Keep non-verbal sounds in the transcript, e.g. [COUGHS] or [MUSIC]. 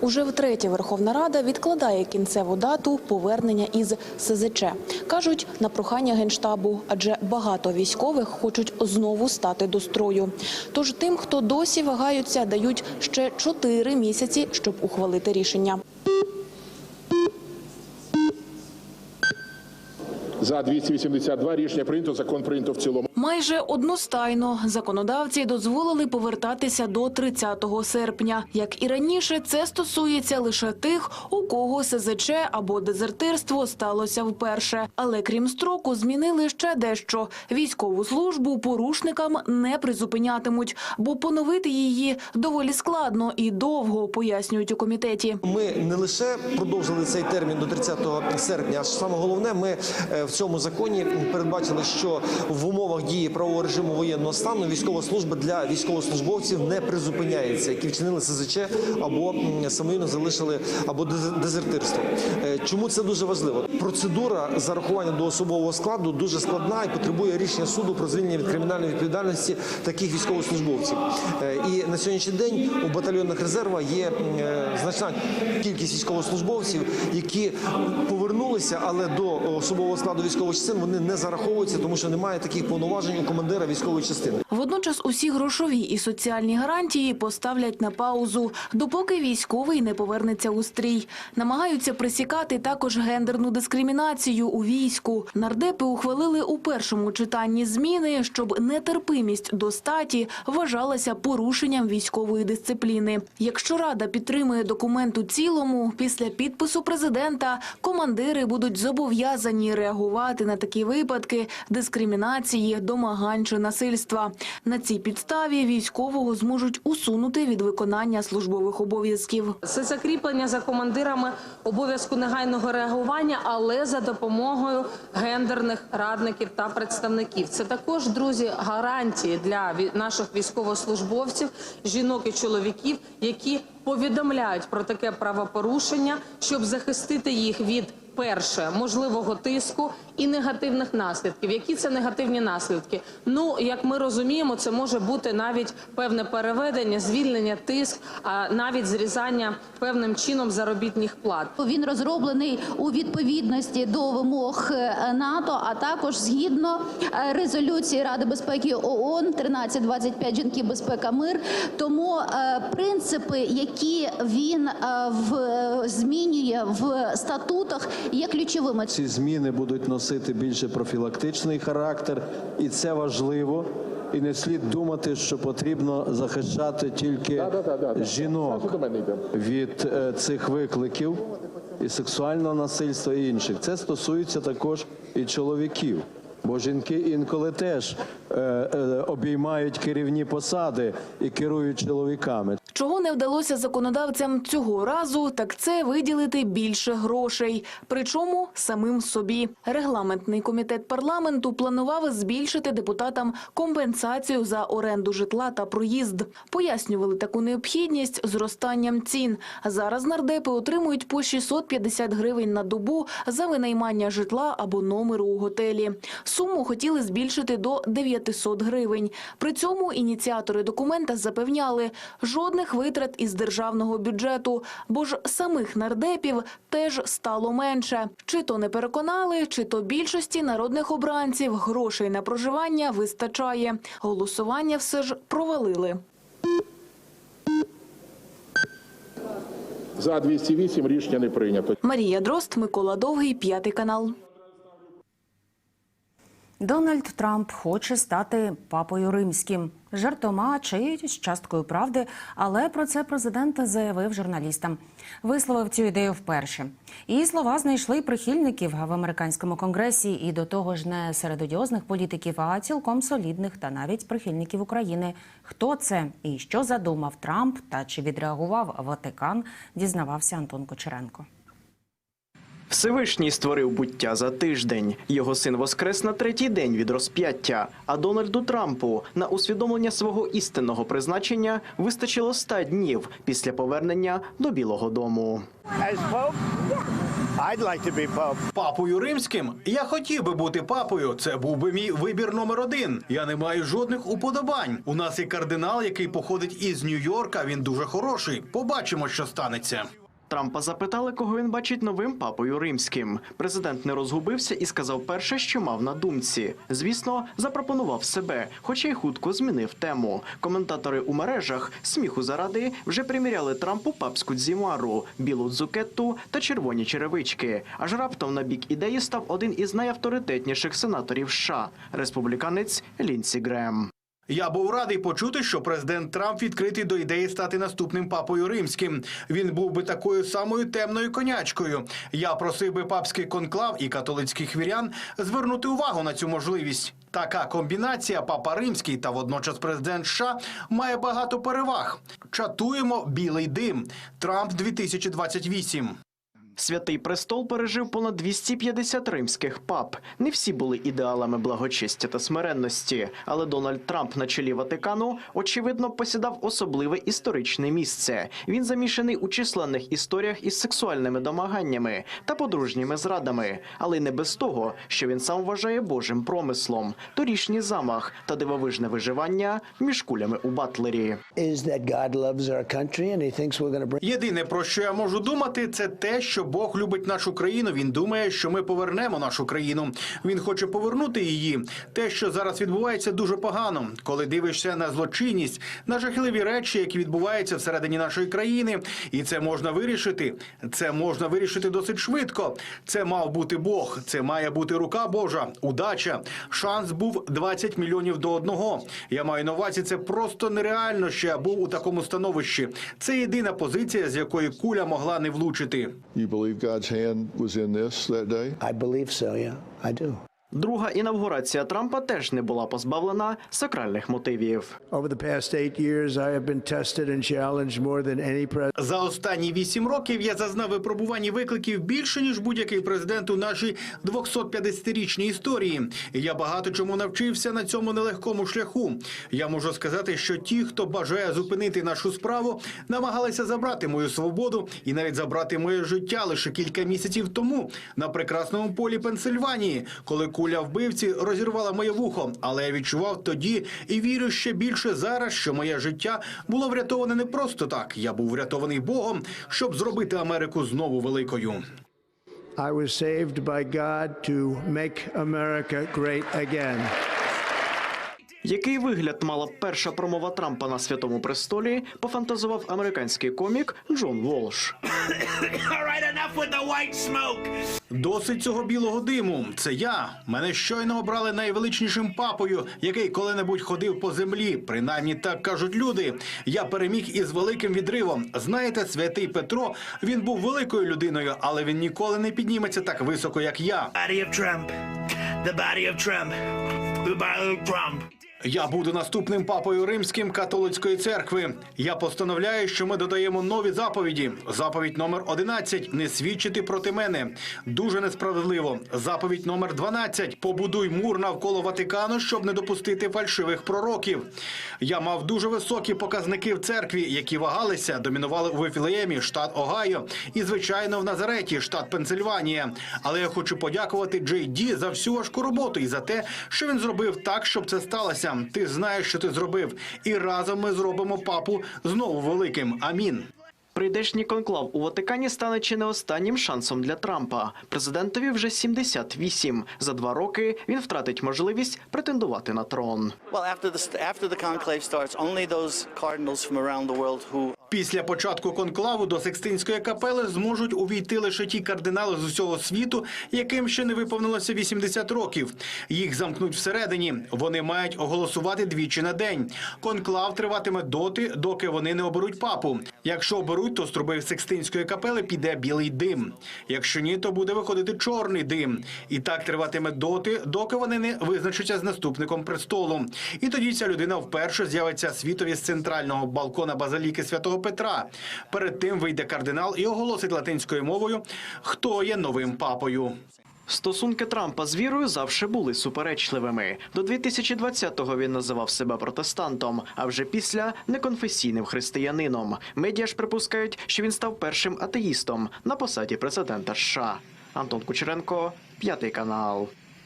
Уже втретє Верховна Рада відкладає кінцеву дату повернення із СЗЧ. Кажуть, на прохання Генштабу, адже багато військових хочуть знову стати до строю. Тож тим, хто досі вагаються, дають ще чотири місяці, щоб ухвалити рішення. За 282 рішення прийнято. Закон прийнято в цілому. Майже одностайно законодавці дозволили повертатися до 30 серпня. Як і раніше, це стосується лише тих, у кого СЗЧ або дезертирство сталося вперше. Але крім строку, змінили ще дещо. Військову службу порушникам не призупинятимуть, бо поновити її доволі складно і довго, пояснюють у комітеті. Ми не лише продовжили цей термін до 30 серпня, а саме головне, ми е, в цьому законі передбачили, що в умовах дії правового режиму воєнного стану військова служба для військовослужбовців не призупиняється, які вчинили СЗЧ або самовільно залишили або дез- дезертирство. Е, Чому це дуже важливо? Процедура зарахування до особового складу дуже складна і потребує рішення суду про звільнення від кримінальної відповідальності таких військовослужбовців. Е, І на сьогоднішній день у батальйонних резервах є е, значна кількість військовослужбовців, які повернулися, але до особового складу військових частин вони не зараховуються, тому що немає таких повноважень у командира військової частини. Водночас усі грошові і соціальні гарантії поставлять на паузу, допоки військовий не повернеться у стрій. Намагаються присікати також гендерну дискримінацію у війську. Нардепи ухвалили у першому читанні зміни, щоб нетерпимість до статі вважалася порушенням військової дисципліни. Якщо рада підтримує документ у цілому, після підпису президента командири будуть зобов'язані реагувати на такі випадки дискримінації, домагань чи насильства. На цій підставі військового зможуть усунути від виконання службових обов'язків. Це закріплення за командирами обов'язку негайного реагування, але за допомогою гендерних радників та представників. Це також, друзі, гарантії для наших військовослужбовців, жінок і чоловіків, які повідомляють про таке правопорушення, щоб захистити їх від перше можливого тиску і негативних наслідків. Які це негативні наслідки? Ну як ми розуміємо, це може бути навіть певне переведення, звільнення, тиск, а навіть зрізання певним чином заробітних плат. Він розроблений у відповідності до вимог е, НАТО, а також згідно е, резолюції Ради безпеки ООН 1325 жінки, безпека, мир. Тому е, принципи, які він в змінює в статутах, є ключовими. Ці зміни будуть носити більше профілактичний характер, і це важливо. І не слід думати, що потрібно захищати тільки жінок від е, цих викликів і сексуального насильства і інших. Це стосується також і чоловіків. Бо жінки інколи теж е, е, обіймають керівні посади і керують чоловіками. Чого не вдалося законодавцям цього разу, так це виділити більше грошей, причому самим собі. Регламентний комітет парламенту планував збільшити депутатам компенсацію за оренду житла та проїзд. Пояснювали таку необхідність зростанням цін. Зараз нардепи отримують по 650 гривень на добу за винаймання житла або номеру у готелі. Суму хотіли збільшити до 900 гривень. При цьому ініціатори документа запевняли, жодних витрат із державного бюджету, бо ж самих нардепів теж стало менше. Чи то не переконали, чи то більшості народних обранців грошей на проживання вистачає. Голосування все ж провалили. За 208 рішення не прийнято. Марія Дрозд, Микола Довгий, п'ятий канал. Дональд Трамп хоче стати папою римським жартома чи з часткою правди, але про це президент заявив журналістам. Висловив цю ідею вперше. І слова знайшли прихильників в американському конгресі, і до того ж не серед одіозних політиків, а цілком солідних та навіть прихильників України. Хто це і що задумав Трамп та чи відреагував Ватикан, дізнавався Антон Кочеренко. Всевишній створив буття за тиждень. Його син воскрес на третій день від розп'яття. А Дональду Трампу на усвідомлення свого істинного призначення вистачило ста днів після повернення до Білого Дому. I'd like to be Pope. Папою римським я хотів би бути папою. Це був би мій вибір номер один. Я не маю жодних уподобань. У нас є кардинал, який походить із Нью-Йорка. Він дуже хороший. Побачимо, що станеться. Трампа запитали, кого він бачить новим папою римським. Президент не розгубився і сказав перше, що мав на думці. Звісно, запропонував себе, хоча й хутко змінив тему. Коментатори у мережах сміху заради вже приміряли Трампу папську дзімару, білу дзукетту та червоні черевички. Аж раптом на бік ідеї став один із найавторитетніших сенаторів США – республіканець Лінсі Грем. Я був радий почути, що президент Трамп відкритий до ідеї стати наступним папою римським. Він був би такою самою темною конячкою. Я просив би папський конклав і католицьких вірян звернути увагу на цю можливість. Така комбінація папа римський та водночас президент США має багато переваг. Чатуємо білий дим. Трамп 2028. Святий престол пережив понад 250 римських пап. Не всі були ідеалами благочестя та смиренності, але Дональд Трамп на чолі Ватикану очевидно посідав особливе історичне місце. Він замішаний у численних історіях із сексуальними домаганнями та подружніми зрадами, але не без того, що він сам вважає Божим промислом, торішній замах та дивовижне виживання між кулями у Батлері. Єдине про що я можу думати, це те, що Бог любить нашу країну. Він думає, що ми повернемо нашу країну. Він хоче повернути її. Те, що зараз відбувається, дуже погано. Коли дивишся на злочинність, на жахливі речі, які відбуваються всередині нашої країни, і це можна вирішити. Це можна вирішити досить швидко. Це мав бути Бог. Це має бути рука Божа, удача. Шанс був 20 мільйонів до одного. Я маю на увазі, це просто нереально, що я був у такому становищі. Це єдина позиція, з якої куля могла не влучити. Believe God's hand was in this that day? I believe so, yeah. I do. Друга інавгурація Трампа теж не була позбавлена сакральних мотивів. За останні вісім років я зазнав випробувань і викликів більше ніж будь-який президент у нашій 250-річній історії. Я багато чому навчився на цьому нелегкому шляху. Я можу сказати, що ті, хто бажає зупинити нашу справу, намагалися забрати мою свободу і навіть забрати моє життя лише кілька місяців тому на прекрасному полі Пенсильванії, коли куля вбивці розірвала моє вухо. Але я відчував тоді і вірю ще більше зараз, що моє життя було врятоване не просто так. Я був врятований Богом, щоб зробити Америку знову великою. I was saved by God to make America great again. Який вигляд мала б перша промова Трампа на святому престолі, пофантазував американський комік Джон Волш. [COUGHS] Досить цього білого диму. Це я. Мене щойно обрали найвеличнішим папою, який коли-небудь ходив по землі. Принаймні так кажуть люди. Я переміг із великим відривом. Знаєте, святий Петро він був великою людиною, але він ніколи не підніметься так високо, як я. body of Trump. The body of Trump. The body of Trump. Я буду наступним папою римським католицької церкви. Я постановляю, що ми додаємо нові заповіді. Заповідь номер 11 – не свідчити проти мене. Дуже несправедливо. Заповідь номер 12 – побудуй мур навколо Ватикану, щоб не допустити фальшивих пророків. Я мав дуже високі показники в церкві, які вагалися, домінували у Вифілеємі, штат Огайо, і звичайно в Назареті, штат Пенсильванія. Але я хочу подякувати Джей Ді за всю важку роботу і за те, що він зробив так, щоб це сталося. Ти знаєш, що ти зробив, і разом ми зробимо папу знову великим. Амін. Прийдешній конклав у Ватикані стане чи не останнім шансом для Трампа. Президентові вже 78. За два роки він втратить можливість претендувати на трон. Після початку конклаву до Секстинської капели зможуть увійти лише ті кардинали з усього світу, яким ще не виповнилося 80 років. Їх замкнуть всередині. Вони мають оголосувати двічі на день. Конклав триватиме доти, доки вони не оберуть папу. Якщо оберуть, то з труби Секстинської капели піде білий дим. Якщо ні, то буде виходити чорний дим. І так триватиме доти, доки вони не визначаться з наступником престолу. І тоді ця людина вперше з'явиться світові з центрального балкона базиліки Петра. Перед тим вийде кардинал і оголосить латинською мовою, хто є новим папою. Стосунки Трампа з вірою завжди були суперечливими. До 2020-го він називав себе протестантом, а вже після неконфесійним християнином. Медіа ж припускають, що він став першим атеїстом на посаді президента США. Антон Кучеренко, п'ятий канал.